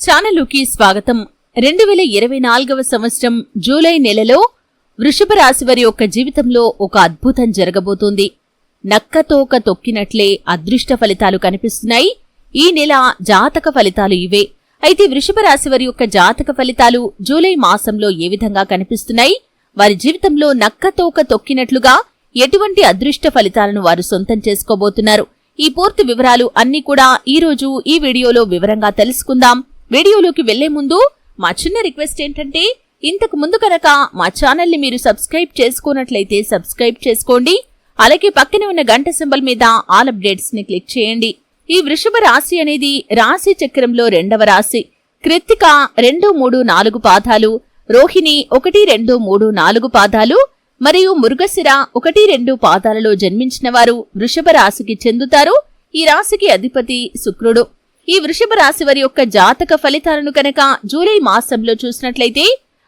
ఛానలుకి స్వాగతం. రెండు వేల ఇరవై నాలుగవ సంవత్సరం జూలై నెలలో వృషభ రాశివారి యొక్క జీవితంలో ఒక అద్భుతం జరగబోతోంది. నక్కతోక తొక్కినట్లే అదృష్ట ఫలితాలు కనిపిస్తున్నాయి. ఈ నెల జాతక ఫలితాలు ఇవే. అయితే వృషభ రాశివారి యొక్క జాతక ఫలితాలు జూలై మాసంలో ఏ విధంగా కనిపిస్తున్నాయి? వారి జీవితంలో నక్కతోక తొక్కినట్లుగా ఎటువంటి అదృష్ట ఫలితాలను వారు సొంతం చేసుకోబోతున్నారు? ఈ పూర్తి వివరాలు అన్ని కూడా ఈ రోజు ఈ వీడియోలో వివరంగా తెలుసుకుందాం. వీడియోలోకి వెళ్ళే ముందు మా చిన్న రిక్వెస్ట్ ఏంటంటే ఇంతకు ముందు కనుక మా ఛానల్ని మీరు సబ్స్క్రైబ్ చేసుకున్నట్లయితే సబ్స్క్రైబ్ చేసుకోండి. అలాగే పక్కనే ఉన్న గంట సింబల్ మీద ఆల్ అప్డేట్స్ని క్లిక్ చేయండి. ఈ వృషభ రాశి అనేది రాశి చక్రంలో రెండవ రాశి. కృత్తిక రెండు మూడు నాలుగు పాదాలు రోహిణి ఒకటి రెండు మూడు నాలుగు పాదాలు మరియు మృగశిర ఒకటి రెండు పాదాలలో జన్మించిన వారు వృషభ రాశికి చెందుతారు. ఈ రాశికి అధిపతి శుక్రుడు. ఈ వృషభ రాశి వారి యొక్క జాతక ఫలితాలను కనుక జూలై మాసంలో చూసినట్లయితే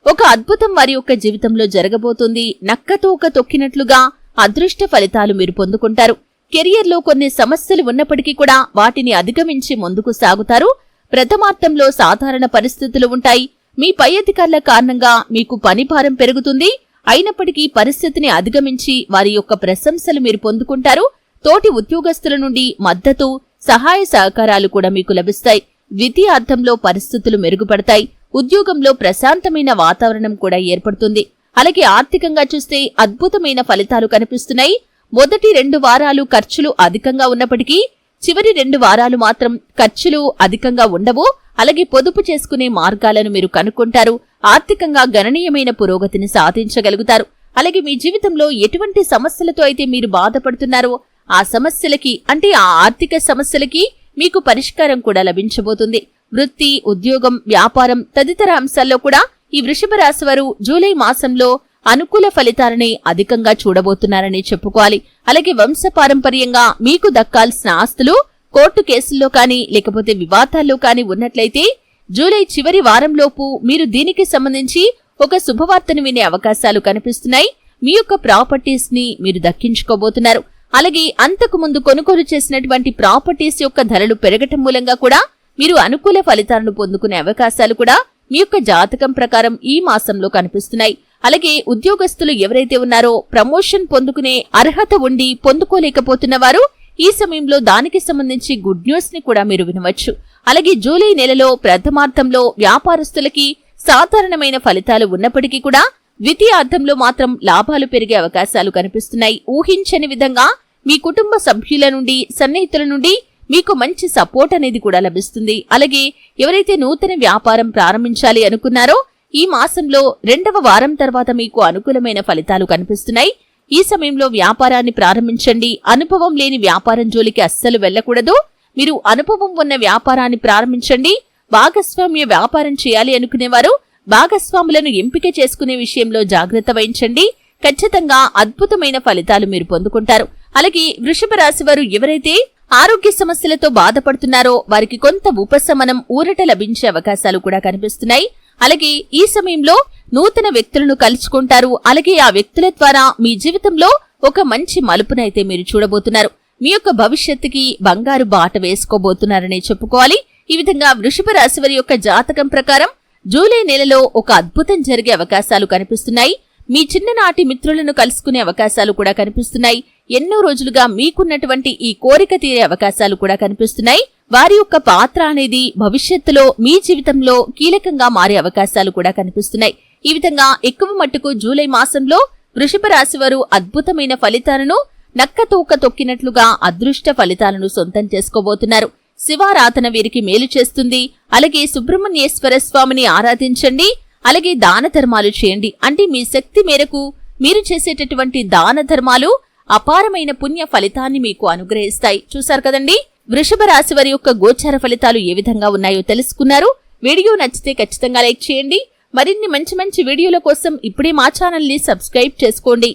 ఒక అద్భుతం వారి యొక్క జీవితంలో జరగబోతుంది. నక్కతోక తొక్కినట్లుగా అదృష్ట ఫలితాలు మీరు పొందుకుంటారు. కెరియర్లో కొన్ని సమస్యలు ఉన్నప్పటికీ కూడా వాటిని అధిగమించి ముందుకు సాగుతారు. ప్రథమార్థంలో సాధారణ పరిస్థితులు ఉంటాయి. మీ పై అధికారుల కారణంగా మీకు పని భారం పెరుగుతుంది. అయినప్పటికీ పరిస్థితిని అధిగమించి వారి యొక్క ప్రశంసలు మీరు పొందుకుంటారు. తోటి ఉద్యోగస్తుల నుండి మద్దతు సహాయ సహకారాలు కూడా మీకు లభిస్తాయి. ద్వితీయార్థంలో పరిస్థితులు మెరుగుపడతాయి. ఉద్యోగంలో ప్రశాంతమైన వాతావరణం కూడా ఏర్పడుతుంది. అలాగే ఆర్థికంగా చూస్తే అద్భుతమైన ఫలితాలు కనిపిస్తున్నాయి. మొదటి రెండు వారాలు ఖర్చులు అధికంగా ఉన్నప్పటికీ చివరి రెండు వారాలు మాత్రం ఖర్చులు అధికంగా ఉండవు. అలాగే పొదుపు చేసుకునే మార్గాలను మీరు కనుక్కుంటారు. ఆర్థికంగా గణనీయమైన పురోగతిని సాధించగలుగుతారు. అలాగే మీ జీవితంలో ఎటువంటి సమస్యలతో అయితే మీరు బాధపడుతున్నారో ఆ సమస్యలకి అంటే ఆ ఆర్థిక సమస్యలకి మీకు పరిష్కారం కూడా లభించబోతుంది. వృత్తి ఉద్యోగం వ్యాపారం తదితర అంశాల్లో కూడా ఈ వృషభ రాశి వారు జూలై మాసంలో అనుకూల ఫలితాలని అధికంగా చూడబోతున్నారని చెప్పుకోవాలి. అలాగే వంశపారంపర్యంగా మీకు దక్కాల్సిన ఆస్తులు కోర్టు కేసుల్లో కానీ లేకపోతే వివాదాల్లో కానీ ఉన్నట్లయితే జూలై చివరి వారంలోపు మీరు దీనికి సంబంధించి ఒక శుభవార్తను వినే అవకాశాలు కనిపిస్తున్నాయి. మీ యొక్క ప్రాపర్టీస్ని మీరు దక్కించుకోబోతున్నారు. అలాగే అంతకు ముందు కొనుగోలు చేసినటువంటి ప్రాపర్టీస్ యొక్క ధరలు పెరగటం మూలంగా కూడా మీరు అనుకూల ఫలితాలను పొందుకునే అవకాశాలు కూడా మీ యొక్క జాతకం ప్రకారం ఈ మాసంలో కనిపిస్తున్నాయి. అలాగే ఉద్యోగస్తులు ఎవరైతే ఉన్నారో ప్రమోషన్ పొందుకునే అర్హత ఉండి పొందుకోలేకపోతున్న వారు ఈ సమయంలో దానికి సంబంధించి గుడ్ న్యూస్ని కూడా మీరు వినవచ్చు. అలాగే జూలై నెలలో ప్రథమార్థంలో వ్యాపారస్తులకి సాధారణమైన ఫలితాలు ఉన్నప్పటికీ కూడా ద్వితీయార్థంలో మాత్రం లాభాలు పెరిగే అవకాశాలు కనిపిస్తున్నాయి. ఊహించని విధంగా మీ కుటుంబ సభ్యుల నుండి సన్నిహితుల నుండి మీకు మంచి సపోర్ట్ అనేది కూడా లభిస్తుంది. అలాగే ఎవరైతే నూతన వ్యాపారం ప్రారంభించాలి అనుకున్నారో ఈ మాసంలో రెండవ వారం తర్వాత మీకు అనుకూలమైన ఫలితాలు కనిపిస్తున్నాయి. ఈ సమయంలో వ్యాపారాన్ని ప్రారంభించండి. అనుభవం లేని వ్యాపారం జోలికి అస్సలు వెళ్ళకూడదు మీరు అనుభవం ఉన్న వ్యాపారాన్ని ప్రారంభించండి. భాగస్వామ్య వ్యాపారం చేయాలి అనుకునేవారు భాగస్వాములను ఎంపిక చేసుకునే విషయంలో జాగ్రత్త వహించండి. ఖచ్చితంగా అద్భుతమైన ఫలితాలు మీరు పొందుకుంటారు. అలాగే వృషభ రాశి వారు ఎవరైతే ఆరోగ్య సమస్యలతో బాధపడుతున్నారో వారికి కొంత ఉపశమనం ఊరట లభించే అవకాశాలు కూడా కనిపిస్తున్నాయి. అలాగే ఈ సమయంలో నూతన వ్యక్తులను కలుసుకుంటారు అలాగే ఆ వ్యక్తుల ద్వారా మీ జీవితంలో ఒక మంచి మలుపునైతే మీరు చూడబోతున్నారు. మీ యొక్క భవిష్యత్తుకి బంగారు బాట వేసుకోబోతున్నారని చెప్పుకోవాలి. ఈ విధంగా వృషభ రాశి వారి యొక్క జాతకం ప్రకారం జూలై నెలలో ఒక అద్భుతం జరిగే అవకాశాలు కనిపిస్తున్నాయి. మీ చిన్ననాటి మిత్రులను కలుసుకునే అవకాశాలు కూడా కనిపిస్తున్నాయి. ఎన్నో రోజులుగా మీకున్నటువంటి ఈ కోరిక తీరే అవకాశాలు కూడా కనిపిస్తున్నాయి. వారి యొక్క పాత్ర అనేది భవిష్యత్తులో మీ జీవితంలో కీలకంగా మారే అవకాశాలు కూడా కనిపిస్తున్నాయి. ఈ విధంగా ఎక్కువ మట్టుకు జూలై మాసంలో వృషభ రాశి వారు అద్భుతమైన ఫలితాలను నక్కతోక తొక్కినట్లుగా అదృష్ట ఫలితాలను సొంతం చేసుకోబోతున్నారు. శివారాధన వీరికి మేలు చేస్తుంది. అలాగే సుబ్రహ్మణ్యేశ్వర స్వామిని ఆరాధించండి. అలాగే దాన ధర్మాలు చేయండి. అంటే మీ శక్తి మేరకు మీరు చేసేటటువంటి దాన ధర్మాలు అపారమైన పుణ్య ఫలితాన్ని మీకు అనుగ్రహిస్తాయి. చూశారు కదండి? వృషభ రాశి వారి యొక్క గోచార ఫలితాలు ఏ విధంగా ఉన్నాయో తెలుసుకున్నారు. వీడియో నచ్చితే ఖచ్చితంగా లైక్ చేయండి. మరిన్ని మంచి మంచి వీడియోల కోసం ఇప్పుడే మా ఛానల్ని సబ్స్క్రైబ్ చేసుకోండి.